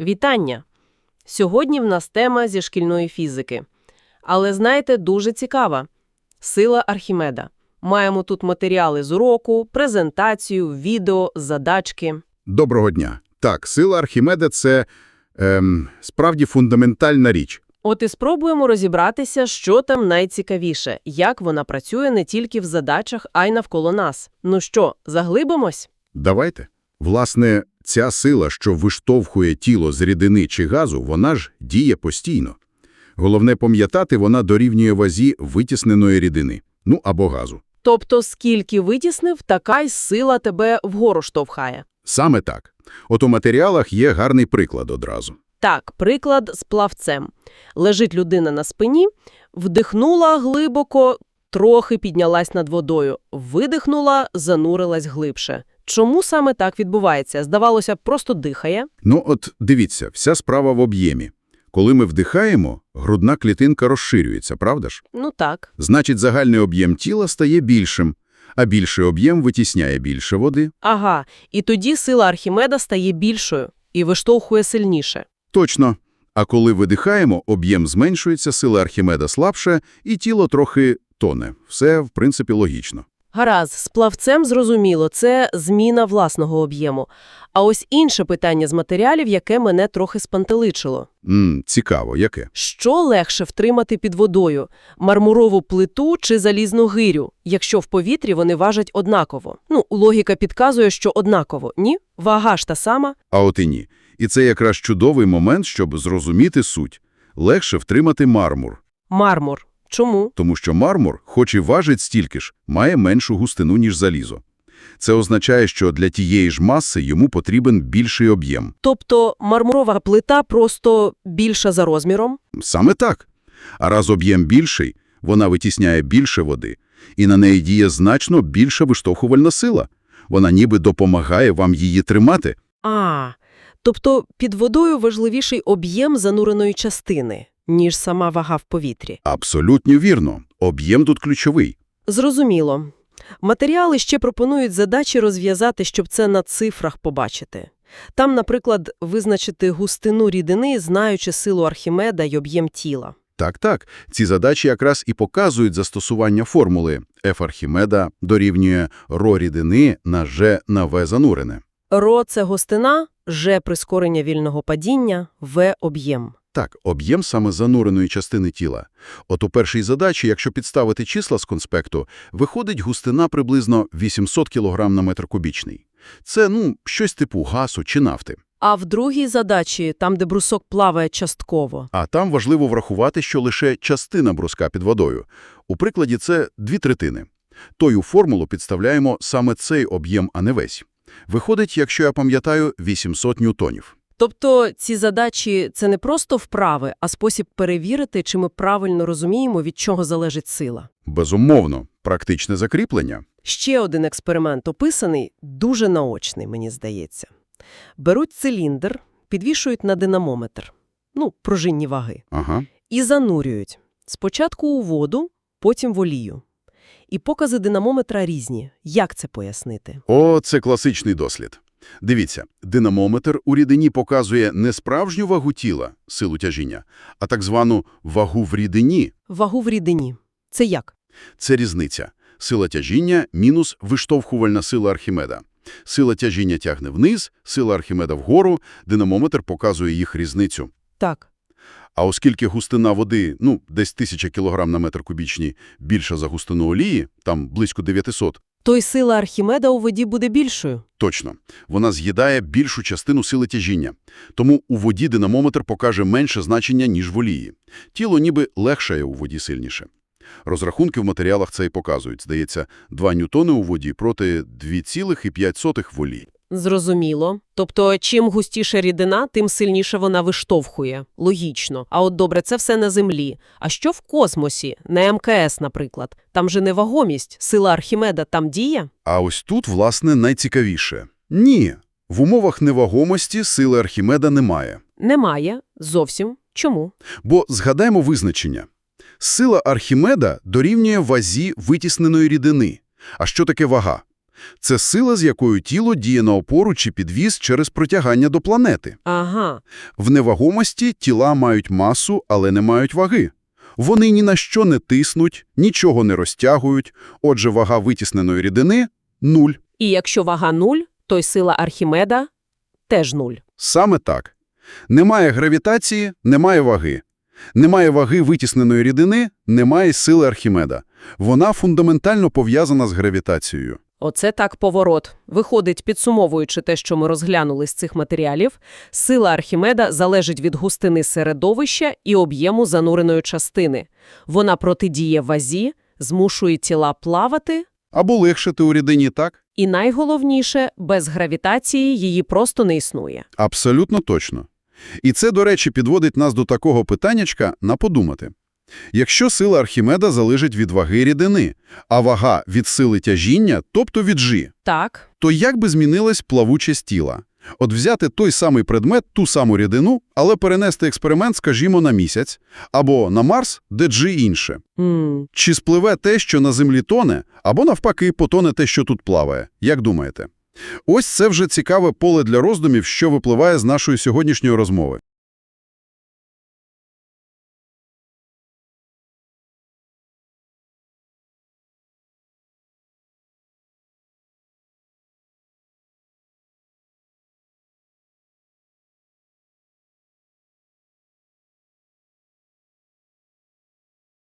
Вітання! Сьогодні в нас тема зі шкільної фізики. Але, знаєте, дуже цікава. Сила Архімеда. Маємо тут матеріали з уроку, презентацію, відео, задачки. Доброго дня. Так, сила Архімеда – це ем, справді фундаментальна річ. От і спробуємо розібратися, що там найцікавіше, як вона працює не тільки в задачах, а й навколо нас. Ну що, заглибимось? Давайте. Власне, ця сила, що виштовхує тіло з рідини чи газу, вона ж діє постійно. Головне пам'ятати, вона дорівнює вазі витісненої рідини, ну або газу. Тобто, скільки витіснив, така й сила тебе вгору штовхає. Саме так. От у матеріалах є гарний приклад одразу. Так, приклад з плавцем. Лежить людина на спині, вдихнула глибоко, трохи піднялась над водою, видихнула, занурилась глибше. Чому саме так відбувається? Здавалося, просто дихає. Ну от дивіться, вся справа в об'ємі. Коли ми вдихаємо, грудна клітинка розширюється, правда ж? Ну так. Значить, загальний об'єм тіла стає більшим, а більший об'єм витісняє більше води. Ага, і тоді сила Архімеда стає більшою і виштовхує сильніше. Точно. А коли видихаємо, об'єм зменшується, сила Архімеда слабше, і тіло трохи тоне. Все, в принципі, логічно. Гаразд, з плавцем зрозуміло, це зміна власного об'єму. А ось інше питання з матеріалів, яке мене трохи спантеличило. М, цікаво, яке? Що легше втримати під водою – мармурову плиту чи залізну гирю, якщо в повітрі вони важать однаково? Ну, логіка підказує, що однаково, ні? Вага ж та сама? А от і ні. І це якраз чудовий момент, щоб зрозуміти суть. Легше втримати мармур, Мармур. Чому? тому що мармур, хоч і важить стільки ж, має меншу густину, ніж залізо. Це означає, що для тієї ж маси йому потрібен більший об'єм. Тобто мармурова плита просто більша за розміром? Саме так. А раз об'єм більший, вона витісняє більше води, і на неї діє значно більша виштовхувальна сила. Вона ніби допомагає вам її тримати. А, тобто під водою важливіший об'єм зануреної частини, ніж сама вага в повітрі. Абсолютно вірно. Об'єм тут ключовий. Зрозуміло. Матеріали ще пропонують задачі розв'язати, щоб це на цифрах побачити. Там, наприклад, визначити густину рідини, знаючи силу Архімеда й об'єм тіла. Так-так, ці задачі якраз і показують застосування формули F Архімеда дорівнює ро рідини на G на В занурене. Ро – це густина, Ж – прискорення вільного падіння, В – об'єм. Так, об'єм саме зануреної частини тіла. От у першій задачі, якщо підставити числа з конспекту, виходить густина приблизно 800 кг на метр кубічний. Це, ну, щось типу газу чи нафти. А в другій задачі, там, де брусок плаває частково. А там важливо врахувати, що лише частина бруска під водою. У прикладі це дві третини. Тою формулу підставляємо саме цей об'єм, а не весь. Виходить, якщо я пам'ятаю, 800 ньютонів. Тобто ці задачі – це не просто вправи, а спосіб перевірити, чи ми правильно розуміємо, від чого залежить сила. Безумовно, практичне закріплення. Ще один експеримент описаний, дуже наочний, мені здається. Беруть циліндр, підвішують на динамометр, ну, пружинні ваги, Ага. і занурюють. Спочатку у воду, потім в олію. І покази динамометра різні. Як це пояснити? О, це класичний дослід. Дивіться, динамометр у рідині показує не справжню вагу тіла, силу тяжіння, а так звану вагу в рідині. Вагу в рідині. Це як? Це різниця. Сила тяжіння мінус виштовхувальна сила Архімеда. Сила тяжіння тягне вниз, сила Архімеда вгору, динамометр показує їх різницю. Так. А оскільки густина води, ну, десь 1000 кг на метр кубічний, більша за густину олії, там близько 900, То й сила Архімеда у воді буде більшою. Точно. Вона з'їдає більшу частину сили тяжіння. Тому у воді динамометр покаже менше значення, ніж в олії. Тіло ніби легшає у воді сильніше. Розрахунки в матеріалах це і показують. Здається, 2 ньютони у воді проти 2,5 в олії. Зрозуміло. Тобто, чим густіша рідина, тим сильніше вона виштовхує. Логічно. А от добре, це все на Землі. А що в космосі? На МКС, наприклад. Там же невагомість, сила Архімеда там діє? А ось тут, власне, найцікавіше. Ні, в умовах невагомості сили Архімеда немає. Немає. Зовсім. Чому? Бо згадаймо визначення. Сила Архімеда дорівнює вазі витісненої рідини. А що таке вага? Це сила, з якою тіло діє на опору чи підвіз через протягання до планети. Ага. В невагомості тіла мають масу, але не мають ваги. Вони ні на що не тиснуть, нічого не розтягують, отже, вага витісненої рідини – нуль. І якщо вага нуль, то й сила Архімеда теж нуль. Саме так. Немає гравітації – немає ваги. Немає ваги витісненої рідини – немає сили Архімеда. Вона фундаментально пов'язана з гравітацією. Оце так поворот. Виходить, підсумовуючи те, що ми розглянули з цих матеріалів, сила Архімеда залежить від густини середовища і об'єму зануреної частини. Вона протидіє вазі, змушує тіла плавати, Або легшити у рідині так? і найголовніше, без гравітації її просто не існує. Абсолютно точно. І це, до речі, підводить нас до такого питаннячка на подумати. Якщо сила Архімеда залежить від ваги рідини, а вага від сили тяжіння, тобто від G, Так, то як би змінилась плавучість тіла? От взяти той самий предмет, ту саму рідину, але перенести експеримент, скажімо, на місяць, або на Марс, де G інше. м Чи спливе те, що на Землі тоне, або навпаки потоне те, що тут плаває? Як думаєте? Ось це вже цікаве поле для роздумів, що випливає з нашої сьогоднішньої розмови.